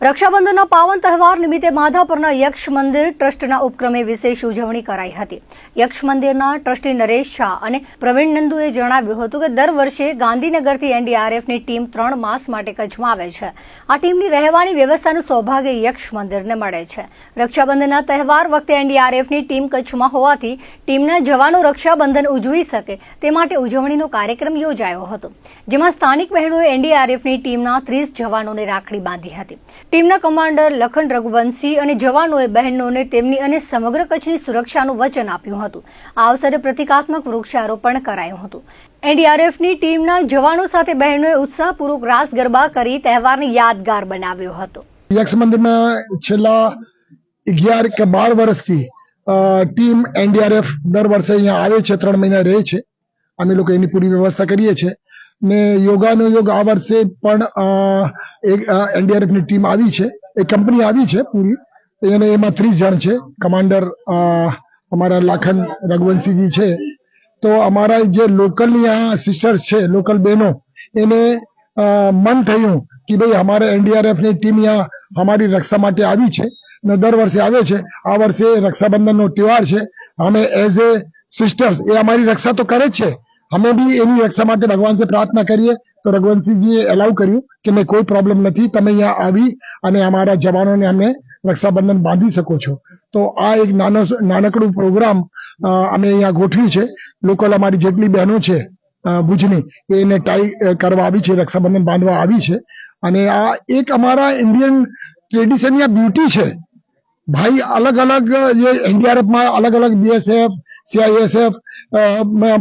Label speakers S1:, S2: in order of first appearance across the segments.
S1: રક્ષાબંધનના પાવન તહેવાર નિમિત્તે માધાપરના યક્ષ મંદિર ટ્રસ્ટના ઉપક્રમે વિશેષ ઉજવણી કરાઈ હતી. યક્ષ મંદિરના ટ્રસ્ટી નરેશ શાહ અને પ્રવીણ નંદુએ જણાવ્યું હતું કે દર વર્ષે ગાંધીનગરથી એનડીઆરએફની ટીમ ત્રણ માસ માટે કચ્છમાં આવે છે. આ ટીમની રહેવાની વ્યવસ્થાનું સૌભાગ્ય યક્ષ મંદિરને મળે છે. રક્ષાબંધનના તહેવાર વખતે એનડીઆરએફની ટીમ કચ્છમાં હોવાથી ટીમના જવાનો રક્ષાબંધન ઉજવી શકે તે માટે ઉજવણીનો કાર્યક્રમ યોજાયો હતો. જેમાં સ્થાનિક બહેનોએ એનડીઆરએફની ટીમના ત્રીસ જવાનોને રાખડી બાંધી હતી. ટીમના કમાન્ડર લખન રઘુવંશી અને જવાનોએ બહેનોને તેમની અને સમગ્ર કચ્છની સુરક્ષાનું વચન આપ્યું હતું. આ અવસરે પ્રતિકાત્મક વૃક્ષારોપણ કરાયું હતું. એનડીઆરએફની ટીમના જવાનો સાથે બહેનોએ ઉત્સાહપૂર્વક રાસ ગરબા કરી તહેવારને યાદગાર બનાવ્યો હતો.
S2: યક્ષ છેલ્લા અગિયાર કે બાર વર્ષથી ટીમ એનડીઆરએફ દર વર્ષે અહીંયા આવે છે, ત્રણ મહિના રહે છે. અમે લોકો એની પૂરી વ્યવસ્થા કરીએ છીએ. ને યોગાનો યોગ આ વર્ષે પણ એક એનડીઆરએફની ટીમ આવી છે. એક કંપની આવી છે પૂરી. અને એમાં ત્રીસ જણ છે. કમાન્ડર અમારા લાખન રઘુવંશીજી છે. તો અમારા જે લોકલની આ સિસ્ટર્સ છે, લોકલ બહેનો, એને મન થયું કે ભાઈ અમારે એનડીઆરએફની ટીમ અહીંયા અમારી રક્ષા માટે આવી છે ને દર વર્ષે આવે છે. આ વર્ષે રક્ષાબંધનનો તહેવાર છે. અમે એઝ એ સિસ્ટર્સ, એ અમારી રક્ષા તો કરે જ છે. અમે બી એની રક્ષા માટે ભગવાન સે પ્રાર્થના કરીએ તો રઘુવંશીજીએ એલાઉ કર્યું કે મેં કોઈ પ્રોબ્લેમ નથી, તમે અહીંયા આવી અને અમારા જવાનોને અમે રક્ષાબંધન બાંધી શકો છો. તો આ એક નાનો નાનકડું પ્રોગ્રામ અમે અહીંયા ગોઠવ્યું છે. લોકલ અમારી જેટલી બહેનો છે ભુજની એને ટાઈ કરવા આવી છે, રક્ષાબંધન બાંધવા આવી છે. અને આ એક અમારા ઇન્ડિયન ટ્રેડિશન આ બ્યુટી છે. ભાઈ અલગ અલગ જે એનડીઆરએફમાં અલગ અલગ બીએસએફ સીઆઈએસએફ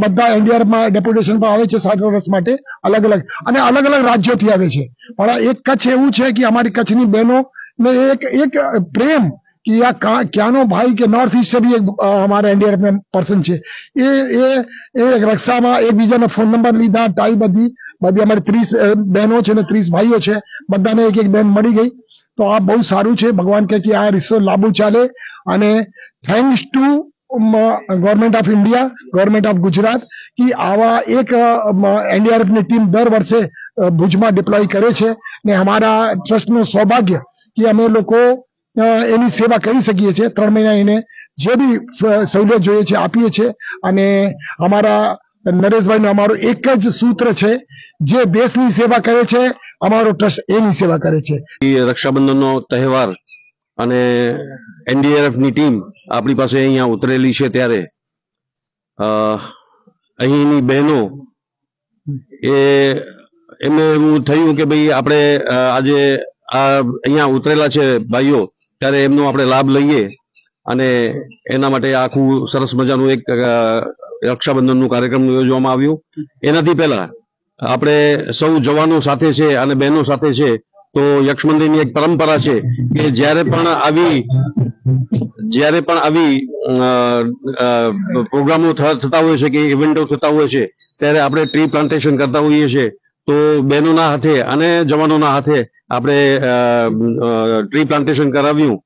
S2: બધા એનડીઆરમાં ડેપ્યુટેશનમાં આવે છે સાત વર્ષ માટે, અલગ અલગ. અને અલગ અલગ રાજ્યોથી આવે છે. પણ એક કચ્છ એવું છે કે અમારી કચ્છની બહેનો ને એક એક પ્રેમ કે આ ક્યાંનો ભાઈ કે નોર્થ ઈસ્ટ બી એક અમારા એનડીઆરએફ પર્સન છે. એ એ એ રક્ષામાં એકબીજાનો ફોન નંબર લીધા ટાઈ બધી બધી અમારી ત્રીસ બહેનો છે ને ત્રીસ ભાઈઓ છે. બધાને એક એક બહેન મળી ગઈ. તો આ બહુ સારું છે. ભગવાન કહે કે આ રિસ્તો લાંબુ ચાલે. અને thanks to government of India government of Gujarat કે આવા એક એનડીઆરએફની ટીમ દર વર્ષે ભુજમાં ડિપ્લોય કરે છે. ને અમારા ટ્રસ્ટનું સૌભાગ્ય કે અમે લોકો એની સેવા કરી શકીએ છીએ. ત્રણ મહિના એને જે બી સહુલિયત જોઈએ છે, આપીએ છીએ. અને અમારા નરેશભાઈનું અમારું એક જ સૂત્ર છે, જે દેશની સેવા કરે છે, અમારો ટ્રસ્ટ એની સેવા કરે છે.
S3: રક્ષાબંધનનો તહેવાર અને એનડીઆરએફની ટીમ આપણી પાસે અહીંયા ઉતરેલી છે ત્યારે. અહીંની બહેનો એ, એમને એવું થયું કે ભાઈ આપણે આજે આ અહીંયા ઉતરેલા છે ભાઈઓ, ત્યારે એમનો આપણે લાભ લઈએ અને એના માટે આખું સરસ મજાનું એક રક્ષાબંધનનું કાર્યક્રમ યોજવામાં આવ્યું. એનાથી પહેલા આપણે સૌ જવાનો સાથે છે અને બહેનો સાથે છે તો યક્ષ મંદિરની એક પરંપરા છે કે જ્યારે પણ આવી, જ્યારે પણ આવી પ્રોગ્રામો થતા હોય છે કે ઇવેન્ટો થતા હોય છે, ત્યારે આપણે ટ્રી પ્લાન્ટેશન કરતા હોઈએ છીએ તો બહેનોના હાથે અને જવાનોના હાથે આપણે ટ્રી પ્લાન્ટેશન કરાવ્યું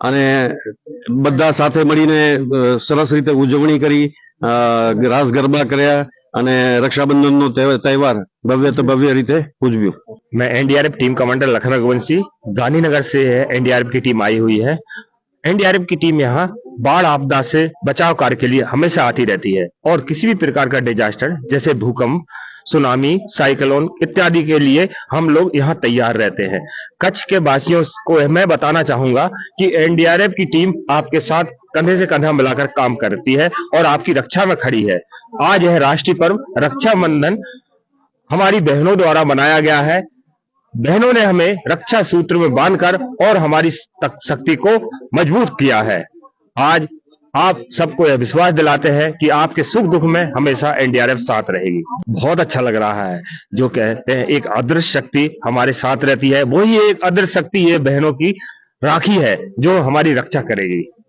S3: અને બધા સાથે મળીને સરસ રીતે ઉજવણી કરી રાસ ગરબા કર્યા અને રક્ષાબંધનનો તહે- તહેવાર ભવ્ય તો ભવ્ય રીતે ઉજવ્યું
S4: मैं NDRF team commander Lakhan Raghuvanshi Gandhinagar से है एनडीआरएफ की टीम आई हुई है एनडीआरएफ की टीम यहाँ बाढ़ आपदा से बचाव कार्य के लिए हमेशा आती रहती है और किसी भी प्रकार का डिजास्टर जैसे भूकंप सुनामी, साइक्लोन इत्यादि के लिए हम लोग यहाँ तैयार रहते हैं। कच्छ के वासियों को मैं बताना चाहूँगा कि एनडीआरएफ की टीम आपके साथ कंधे से कंधा मिलाकर काम करती है और आपकी रक्षा में खड़ी है। आज यह राष्ट्रीय पर्व रक्षाबंधन हमारी बहनों द्वारा मनाया गया है। बहनों ने हमें रक्षा सूत्र में बांधकर और हमारी शक्ति को मज़बूत किया है। आज आप सबको यह विश्वास दिलाते हैं कि आपके सुख दुख में हमेशा एनडीआरएफ साथ रहेगी। बहुत अच्छा लग रहा है, जो कहते हैं, एक अदृश्य शक्ति हमारे साथ रहती है। वही एक अदृश्य शक्ति ये बहनों की राखी है, जो हमारी रक्षा करेगी।